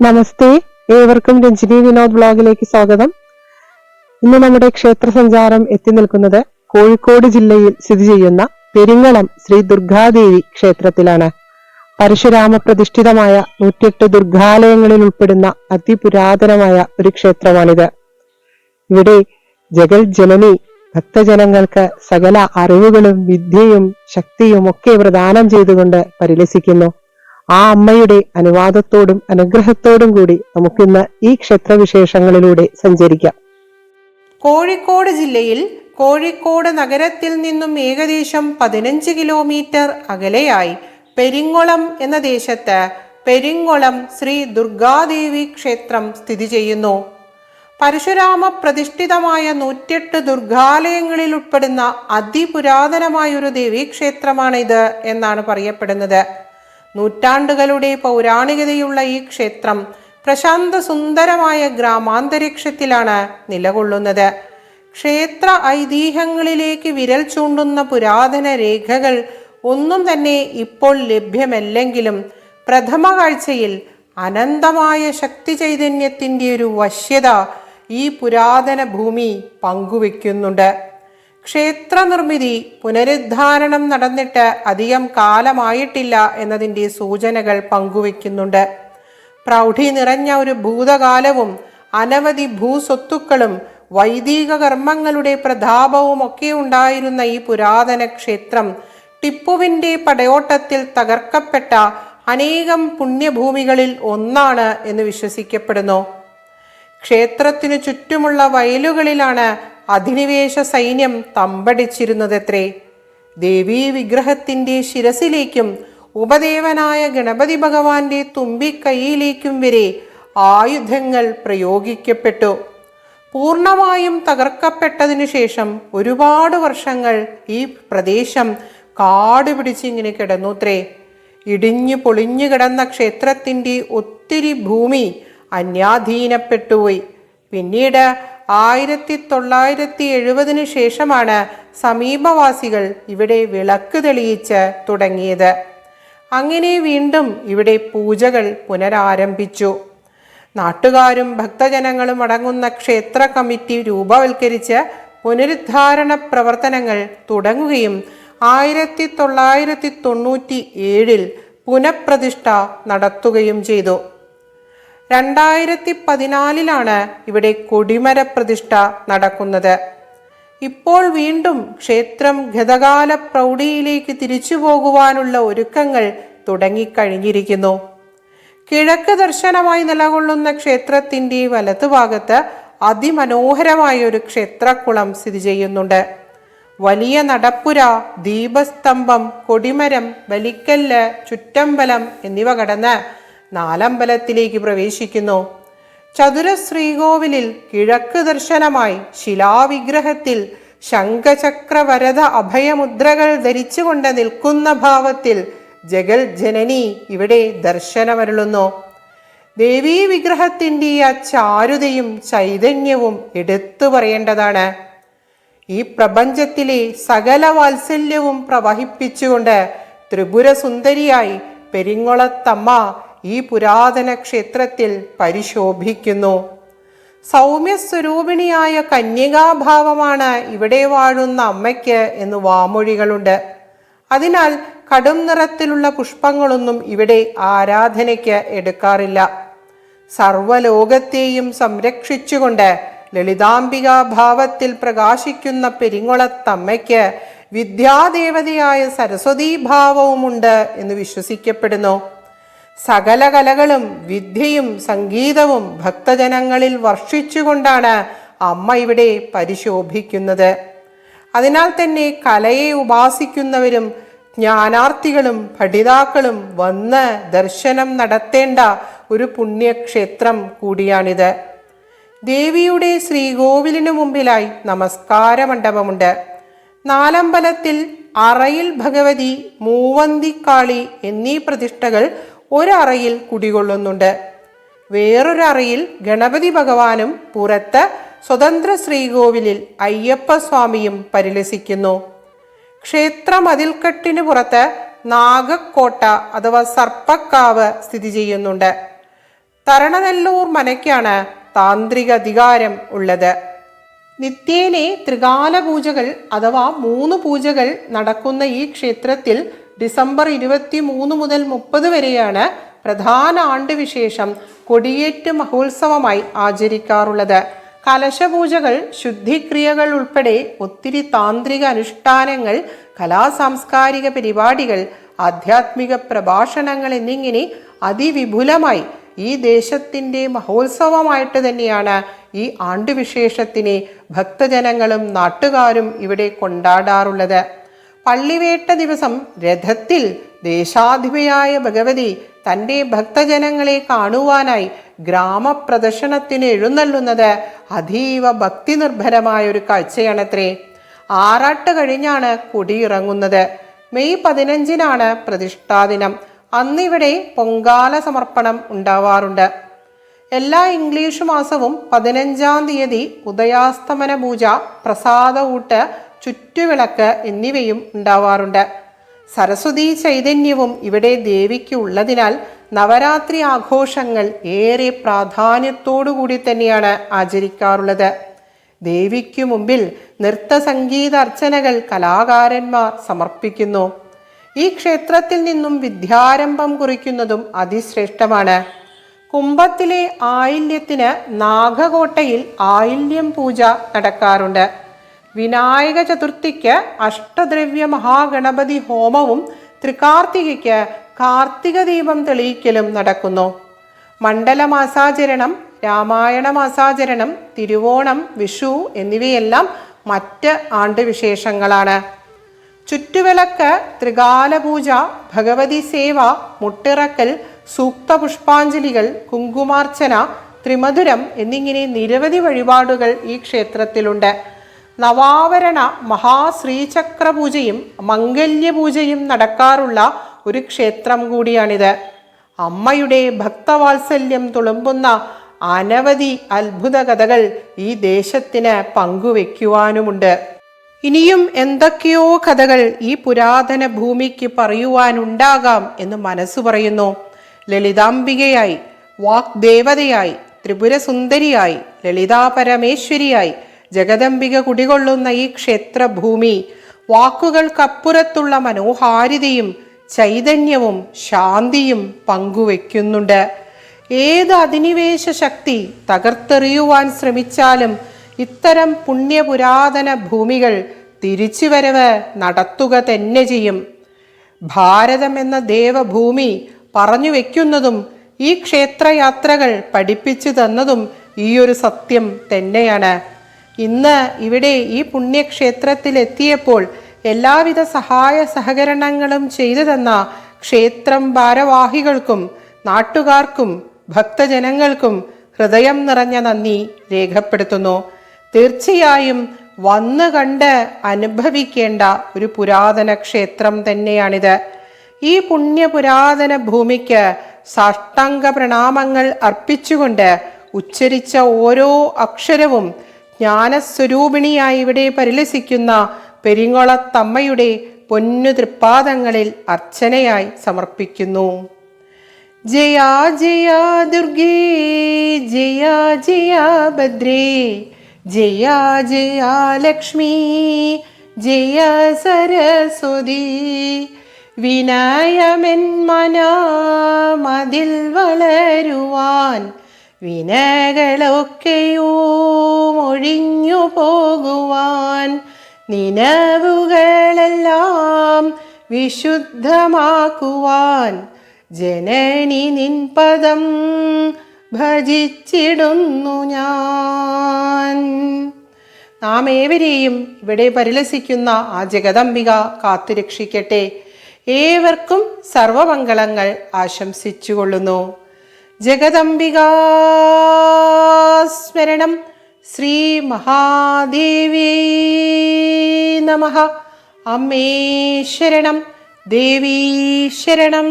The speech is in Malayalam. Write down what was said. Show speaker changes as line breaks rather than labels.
നമസ്തേ. ഏവർക്കും രഞ്ജിനി വിനോദ് ബ്ലോഗിലേക്ക് സ്വാഗതം. ഇന്ന് നമ്മുടെ ക്ഷേത്ര സഞ്ചാരം എത്തി നിൽക്കുന്നത് കോഴിക്കോട് ജില്ലയിൽ സ്ഥിതി ചെയ്യുന്ന പെരിങ്ങളം ശ്രീ ദുർഗാദേവി ക്ഷേത്രത്തിലാണ്. പരശുരാമ പ്രതിഷ്ഠിതമായ നൂറ്റിയെട്ട് ദുർഗാലയങ്ങളിൽ ഉൾപ്പെടുന്ന അതിപുരാതനമായ ഒരു ക്ഷേത്രമാണിത്. ഇവിടെ ജഗൽ ജനനി ഭക്തജനങ്ങൾക്ക് സകല അറിവുകളും വിദ്യയും ശക്തിയും ഒക്കെ പ്രദാനം ചെയ്തുകൊണ്ട് പരിലസിക്കുന്നു. ആ അമ്മയുടെ അനുവാദത്തോടും അനുഗ്രഹത്തോടും കൂടി നമുക്കിന്ന് ഈ ക്ഷേത്രവിശേഷങ്ങളിലൂടെ സഞ്ചരിക്കാം.
കോഴിക്കോട് ജില്ലയിൽ കോഴിക്കോട് നഗരത്തിൽ നിന്നും ഏകദേശം പതിനഞ്ച് കിലോമീറ്റർ അകലെയായി പെരിങ്ങോളം എന്ന ദേശത്ത് പെരിങ്ങോളം ശ്രീ ദുർഗാദേവി ക്ഷേത്രം സ്ഥിതി ചെയ്യുന്നു. പരശുരാമ പ്രതിഷ്ഠിതമായ നൂറ്റെട്ട് ദുർഗാലയങ്ങളിൽ ഉൾപ്പെടുന്ന അതിപുരാതനമായ ഒരു ദേവീക്ഷേത്രമാണിത് എന്നാണ് പറയപ്പെടുന്നത്. നൂറ്റാണ്ടുകളുടെ പൗരാണികതയുള്ള ഈ ക്ഷേത്രം പ്രശാന്ത സുന്ദരമായ ഗ്രാമാന്തരീക്ഷത്തിലാണ് നിലകൊള്ളുന്നത്. ക്ഷേത്ര ഐതിഹ്യങ്ങളിലേക്ക് വിരൽ ചൂണ്ടുന്ന പുരാതന രേഖകൾ ഒന്നും തന്നെ ഇപ്പോൾ ലഭ്യമല്ലെങ്കിലും പ്രഥമ കാഴ്ചയിൽ അനന്തമായ ശക്തി ചൈതന്യത്തിന്റെ ഒരു വശ്യത ഈ പുരാതന ഭൂമി പങ്കുവെക്കുന്നുണ്ട്. ക്ഷേത്ര നിർമ്മിതി പുനരുദ്ധാരണം നടന്നിട്ട് അധികം കാലമായിട്ടില്ല എന്നതിന്റെ സൂചനകൾ പങ്കുവെക്കുന്നുണ്ട് പ്രൗഢി നിറഞ്ഞ ഒരു ഭൂതകാലവും അനവധി ഭൂസ്വത്തുക്കളും വൈദിക കർമ്മങ്ങളുടെ പ്രതാപവും ഒക്കെ ഉണ്ടായിരുന്ന ഈ പുരാതന ക്ഷേത്രം ടിപ്പുവിന്റെ പടയോട്ടത്തിൽ തകർക്കപ്പെട്ട അനേകം പുണ്യഭൂമികളിൽ ഒന്നാണ് എന്ന് വിശ്വസിക്കപ്പെടുന്നു. ക്ഷേത്രത്തിനു ചുറ്റുമുള്ള വയലുകളിലാണ് അധിനിവേശ സൈന്യം തമ്പടിച്ചിരുന്നതെത്രേ? ദേവീ വിഗ്രഹത്തിന്റെ ശിരസിലേക്കും ഉപദേവനായ ഗണപതി ഭഗവാന്റെ തുമ്പിക്കൈയിലേക്കും വരെ ആയുധങ്ങൾ പ്രയോഗിക്കപ്പെട്ടു. പൂർണമായും തകർക്കപ്പെട്ടതിനു ശേഷം ഒരുപാട് വർഷങ്ങൾ ഈ പ്രദേശം കാട് പിടിച്ചിങ്ങനെ കിടന്നുത്രേ. ഇടിഞ്ഞു പൊളിഞ്ഞു കിടന്ന ക്ഷേത്രത്തിന്റെ ഒത്തിരി ഭൂമി അന്യാധീനപ്പെട്ടുപോയി. പിന്നീട് ആയിരത്തി തൊള്ളായിരത്തി എഴുപതിനു ശേഷമാണ് സമീപവാസികൾ ഇവിടെ വിളക്ക് തെളിയിച്ച് തുടങ്ങിയത്. അങ്ങനെ വീണ്ടും ഇവിടെ പൂജകൾ പുനരാരംഭിച്ചു. നാട്ടുകാരും ഭക്തജനങ്ങളും അടങ്ങുന്ന ക്ഷേത്ര കമ്മിറ്റി രൂപവൽക്കരിച്ച് പുനരുദ്ധാരണ പ്രവർത്തനങ്ങൾ തുടങ്ങുകയും ആയിരത്തി തൊള്ളായിരത്തി തൊണ്ണൂറ്റി ഏഴിൽ പുനഃപ്രതിഷ്ഠ നടത്തുകയും ചെയ്തു. രണ്ടായിരത്തി പതിനാലിലാണ് ഇവിടെ കൊടിമര പ്രതിഷ്ഠ നടക്കുന്നത്. ഇപ്പോൾ വീണ്ടും ക്ഷേത്രം ഗതകാല പ്രൗഢിയിലേക്ക് തിരിച്ചു പോകുവാനുള്ള ഒരുക്കങ്ങൾ തുടങ്ങിക്കഴിഞ്ഞിരിക്കുന്നു. കിഴക്ക് ദർശനമായി നിലകൊള്ളുന്ന ക്ഷേത്രത്തിന്റെ വലതുഭാഗത്ത് അതിമനോഹരമായ ഒരു ക്ഷേത്രക്കുളം സ്ഥിതി ചെയ്യുന്നുണ്ട്. വലിയ നടപ്പുര ദീപസ്തംഭം കൊടിമരം ബലിക്കല്ല് ചുറ്റമ്പലം എന്നിവ കടന്ന് നാലമ്പലത്തിലേക്ക് പ്രവേശിക്കുന്നു. ചതുര ശ്രീകോവിലിൽ കിഴക്ക് ദർശനമായി ശിലാവിഗ്രഹത്തിൽ ശംഖചക്രവരത അഭയമുദ്രകൾ ധരിച്ചുകൊണ്ട് നിൽക്കുന്ന ഭാവത്തിൽ ജഗൽ ജനനി ഇവിടെ ദർശനമരുളുന്നു. ദേവീ വിഗ്രഹത്തിന്റെ ആ ചാരുതയും ചൈതന്യവും എടുത്തു പറയേണ്ടതാണ്. ഈ പ്രപഞ്ചത്തിലെ സകല വാത്സല്യവും പ്രവഹിപ്പിച്ചുകൊണ്ട് ത്രിപുര സുന്ദരിയായി പെരിങ്ങോളത്തമ്മ ഈ പുരാതന ക്ഷേത്രത്തിൽ പരിശോഭിക്കുന്നു. സൗമ്യസ്വരൂപിണിയായ കന്യകാഭാവമാണ് ഇവിടെ വാഴുന്ന അമ്മയ്ക്ക് എന്ന് വാമൊഴികളുണ്ട്. അതിനാൽ കടും നിറത്തിലുള്ള പുഷ്പങ്ങളൊന്നും ഇവിടെ ആരാധനയ്ക്ക് എടുക്കാറില്ല. സർവലോകത്തെയും സംരക്ഷിച്ചുകൊണ്ട് ലളിതാംബികാ ഭാവത്തിൽ പ്രകാശിക്കുന്ന പെരിങ്ങുളത്തമ്മയ്ക്ക് വിദ്യാദേവതയായ സരസ്വതീഭാവവുമുണ്ട് എന്ന് വിശ്വസിക്കപ്പെടുന്നു. സകല കലകളും വിദ്യയും സംഗീതവും ഭക്തജനങ്ങളിൽ വർഷിച്ചുകൊണ്ടാണ് അമ്മ ഇവിടെ പരിശോഭിക്കുന്നത്. അതിനാൽ തന്നെ കലയെ ഉപാസിക്കുന്നവരും ജ്ഞാനാർത്ഥികളും പഠിതാക്കളും വന്ന് ദർശനം നടത്തേണ്ട ഒരു പുണ്യക്ഷേത്രം കൂടിയാണിത്. ദേവിയുടെ ശ്രീകോവിലിനു മുമ്പിലായി നമസ്കാര മണ്ഡപമുണ്ട് നാലമ്പലത്തിൽ അറയിൽ ഭഗവതി മൂവന്തിക്കാളി എന്നീ പ്രതിഷ്ഠകൾ ഒരറയിൽ കുടികൊള്ളുന്നുണ്ട്. വേറൊരറയിൽ ഗണപതി ഭഗവാനും പുറത്ത് സ്വതന്ത്ര ശ്രീകോവിലിൽ അയ്യപ്പസ്വാമിയും പരിലസിക്കുന്നു. ക്ഷേത്ര മതിൽക്കെട്ടിന് പുറത്ത് നാഗക്കോട്ട അഥവാ സർപ്പക്കാവ് സ്ഥിതി ചെയ്യുന്നുണ്ട്. തരണനെല്ലൂർ മനയ്ക്കാണ് താന്ത്രിക അധികാരം ഉള്ളത്. നിത്യേനെ ത്രികാല പൂജകൾ അഥവാ മൂന്ന് പൂജകൾ നടക്കുന്ന ഈ ക്ഷേത്രത്തിൽ ഡിസംബർ ഇരുപത്തി മൂന്ന് മുതൽ മുപ്പത് വരെയാണ് പ്രധാന ആണ്ടുവിശേഷം കൊടിയേറ്റ് മഹോത്സവമായി ആചരിക്കാറുള്ളത്. കലശപൂജകൾ ശുദ്ധിക്രിയകൾ ഉൾപ്പെടെ ഒത്തിരി താന്ത്രിക അനുഷ്ഠാനങ്ങൾ കലാ സാംസ്കാരിക പരിപാടികൾ ആധ്യാത്മിക പ്രഭാഷണങ്ങൾ എന്നിങ്ങനെ അതിവിപുലമായി ഈ ദേശത്തിന്റെ മഹോത്സവമായിട്ട് തന്നെയാണ് ഈ ആണ്ടുവിശേഷത്തിനെ ഭക്തജനങ്ങളും നാട്ടുകാരും ഇവിടെ കൊണ്ടാടാറുള്ളത്. പള്ളിവേട്ട ദിവസം രഥത്തിൽ ദേശാധിപയായ ഭഗവതി തന്റെ ഭക്തജനങ്ങളെ കാണുവാനായി ഗ്രാമപ്രദർശനത്തിന് എഴുന്നള്ളുന്നത് അതീവ ഭക്തി നിർഭരമായ ഒരു കാഴ്ചയാണത്രേ. ആറാട്ട് കഴിഞ്ഞാണ് കൊടിയിറങ്ങുന്നത്. മെയ് പതിനഞ്ചിനാണ് പ്രതിഷ്ഠാദിനം. അന്നിവിടെ പൊങ്കാല സമർപ്പണം ഉണ്ടാവാറുണ്ട്. എല്ലാ ഇംഗ്ലീഷ് മാസവും പതിനഞ്ചാം തീയതി ഉദയാസ്തമന പൂജ പ്രസാദ ഊട്ട് ചുറ്റുവിളക്ക് എന്നിവയും ഉണ്ടാവാറുണ്ട്. സരസ്വതി ചൈതന്യവും ഇവിടെ ദേവിക്ക് ഉള്ളതിനാൽ നവരാത്രി ആഘോഷങ്ങൾ ഏറെ പ്രാധാന്യത്തോടു കൂടി തന്നെയാണ് ആചരിക്കാറുള്ളത്. ദേവിക്കു മുമ്പിൽ നൃത്ത സംഗീത അർച്ചനകൾ കലാകാരന്മാർ സമർപ്പിക്കുന്നു. ഈ ക്ഷേത്രത്തിൽ നിന്നും വിദ്യാരംഭം കുറിക്കുന്നതും അതിശ്രേഷ്ഠമാണ്. കുംഭത്തിലെ ആയില്യത്തിന് നാഗകോട്ടയിൽ ആയില്യം പൂജ നടക്കാറുണ്ട്. വിനായക ചതുർത്ഥിക്ക് അഷ്ടദ്രവ്യ മഹാഗണപതി ഹോമവും തൃക്കാർത്തികയ്ക്ക് കാർത്തിക ദീപം തെളിയിക്കലും നടക്കുന്നു. മണ്ഡലമാസാചരണം രാമായണ മാസാചരണം തിരുവോണം വിഷു എന്നിവയെല്ലാം മറ്റ് ആണ്ടുവിശേഷങ്ങളാണ്. ചുറ്റുവിളക്ക് ത്രികാലപൂജ ഭഗവതി സേവ മുട്ടിറക്കൽ സൂക്ത പുഷ്പാഞ്ജലികൾ കുങ്കുമാർച്ചന ത്രിമധുരം എന്നിങ്ങനെ നിരവധി വഴിപാടുകൾ ഈ ക്ഷേത്രത്തിലുണ്ട്. നവാവരണ മഹാശ്രീചക്ര പൂജയും മംഗല്യപൂജയും നടക്കാറുള്ള ഒരു ക്ഷേത്രം കൂടിയാണിത്. അമ്മയുടെ ഭക്തവാത്സല്യം തുളുമ്പുന്ന അനവധി അത്ഭുത കഥകൾ ഈ ദേശത്തിന് പങ്കുവെക്കുവാനുമുണ്ട്. ഇനിയും എന്തൊക്കെയോ കഥകൾ ഈ പുരാതന ഭൂമിക്ക് പറയുവാനുണ്ടാകാം എന്ന് മനസ്സു പറയുന്നു. ലളിതാംബികയായി വാഗ്ദേവതയായി ത്രിപുരസുന്ദരിയായി ലളിതാ പരമേശ്വരിയായി ജഗദംബിക കുടികൊള്ളുന്ന ഈ ക്ഷേത്രഭൂമി വാക്കുകൾക്കപ്പുറത്തുള്ള മനോഹാരിതയും ചൈതന്യവും ശാന്തിയും പങ്കുവെക്കുന്നുണ്ട്. ഏത് അധിനിവേശ ശക്തി തകർത്തെറിയുവാൻ ശ്രമിച്ചാലും ഇത്തരം പുണ്യപുരാതന ഭൂമികൾ തിരിച്ചുവരവ് നടത്തുക തന്നെ ചെയ്യും. ഭാരതം എന്ന ദേവഭൂമി പറഞ്ഞു വെക്കുന്നതും ഈ ക്ഷേത്രയാത്രകൾ പഠിപ്പിച്ചു തന്നതും ഈയൊരു സത്യം തന്നെയാണ്. ഇന്ന് ഇവിടെ ഈ പുണ്യക്ഷേത്രത്തിൽ എത്തിയപ്പോൾ എല്ലാവിധ സഹായ സഹകരണങ്ങളും ചെയ്തു തന്ന ക്ഷേത്രം ഭാരവാഹികൾക്കും നാട്ടുകാർക്കും ഭക്തജനങ്ങൾക്കും ഹൃദയം നിറഞ്ഞ നന്ദി രേഖപ്പെടുത്തുന്നു. തീർച്ചയായും വന്നു കണ്ട് അനുഭവിക്കേണ്ട ഒരു പുരാതന ക്ഷേത്രം തന്നെയാണിത്. ഈ പുണ്യ പുരാതന ഭൂമിക്ക് സാഷ്ടാംഗ പ്രണാമങ്ങൾ അർപ്പിച്ചുകൊണ്ട് ഉച്ചരിച്ച ഓരോ അക്ഷരവും ജ്ഞാനസ്വരൂപിണിയായി ഇവിടെ പരിലസിക്കുന്ന പെരിങ്ങോളത്തമ്മയുടെ പൊന്നു തൃപ്പാദങ്ങളിൽ അർച്ചനയായി സമർപ്പിക്കുന്നു. ജയാ ജയ ദുർഗേ ജയ ജയ ഭദ്രേ ജയാ ജയ ലക്ഷ്മി ജയ സരസ്വതി വിനയമെൻ മനമതിൽ വളരുവാൻ വിനകളൊക്കെയും ഒഴിഞ്ഞു പോകുവാൻ നിനവുകളെല്ലാം വിശുദ്ധമാക്കുവാൻ ജനനി നിൻ പദം ഭജിച്ചിടുന്നു ഞാൻ. നാം ഏവരെയും ഇവിടെ പരിലസിക്കുന്ന ആ ജഗദംബിക കാത്തുരക്ഷിക്കട്ടെ. ഏവർക്കും സർവമംഗളങ്ങൾ ആശംസിച്ചുകൊള്ളുന്നു. ജഗദംബിക സ്മരണം ശ്രീ മഹാദേവി നമ. അമ്മേ ശരണം ദേവീ ശരണം.